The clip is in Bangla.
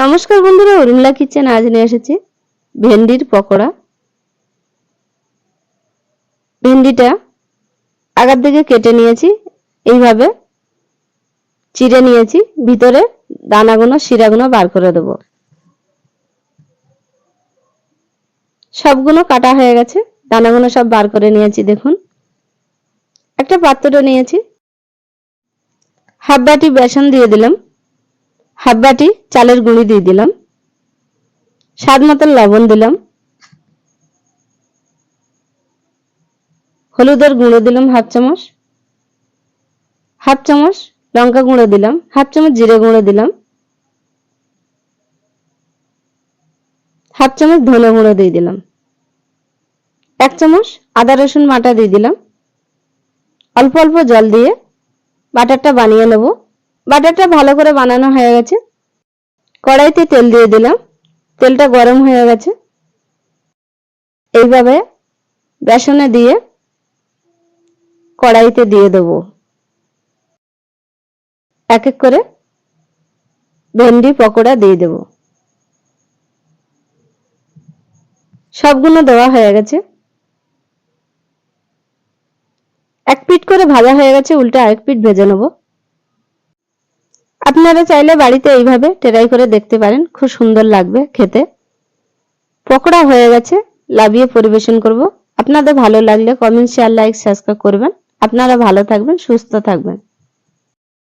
নমস্কার বন্ধুরা, উর্মিলা কিচেন আজ নিয়ে এসেছি ভেন্ডির পকোড়া। ভেন্ডিটা আগার দিকে কেটে নিয়েছি, এইভাবে চিড়ে নিয়েছি, ভিতরে দানাগুলো শিরাগুলো বার করে দেবো। সবগুলো কাটা হয়ে গেছে দানাগুলো সব বার করে নিয়েছি, দেখুন। একটা পাত্র নিয়েছি। হাফ বাটি বেসন দিয়ে দিলাম। হাফ বাটি চালের গুঁড়ি দিয়ে দিলাম। স্বাদ মতন লবণ দিলাম। হলুদের গুঁড়ো দিলাম হাফ চামচ। হাফ চামচ লঙ্কা গুঁড়ো দিলাম। হাফ চামচ জিরে গুঁড়ো দিলাম। হাফ চামচ ধনে গুঁড়ো দিয়ে দিলাম। এক চামচ আদা রসুন বাটা দিয়ে দিলাম। অল্প অল্প জল দিয়ে বাটারটা বানিয়ে নেব। বাটারটা ভালো করে বানানো হয়ে গেছে। কড়াইতে তেল দিয়ে দিলাম। তেলটা গরম হয়ে গেছে। এইভাবে বেসনে দিয়ে কড়াইতে দিয়ে দেবো। এক এক করে ভেন্ডি, পকোড়া দিয়ে দেব। সবগুলো দেওয়া হয়ে গেছে। এক পিট করে ভাজা হয়ে গেছে। উল্টে আরেক পিট ভেজে নেব। আপনারা চাইলে বাড়িতে এইভাবে ট্রাই করে দেখতে পারেন। খুব সুন্দর লাগবে খেতে। পকোড়া হয়ে গেছে, লাভিয়ে পরিবেশন করব। আপনাদের ভালো লাগলে কমেন্ট শেয়ার লাইক সাবস্ক্রাইব করবেন। আপনারা ভালো থাকবেন, সুস্থ থাকবেন।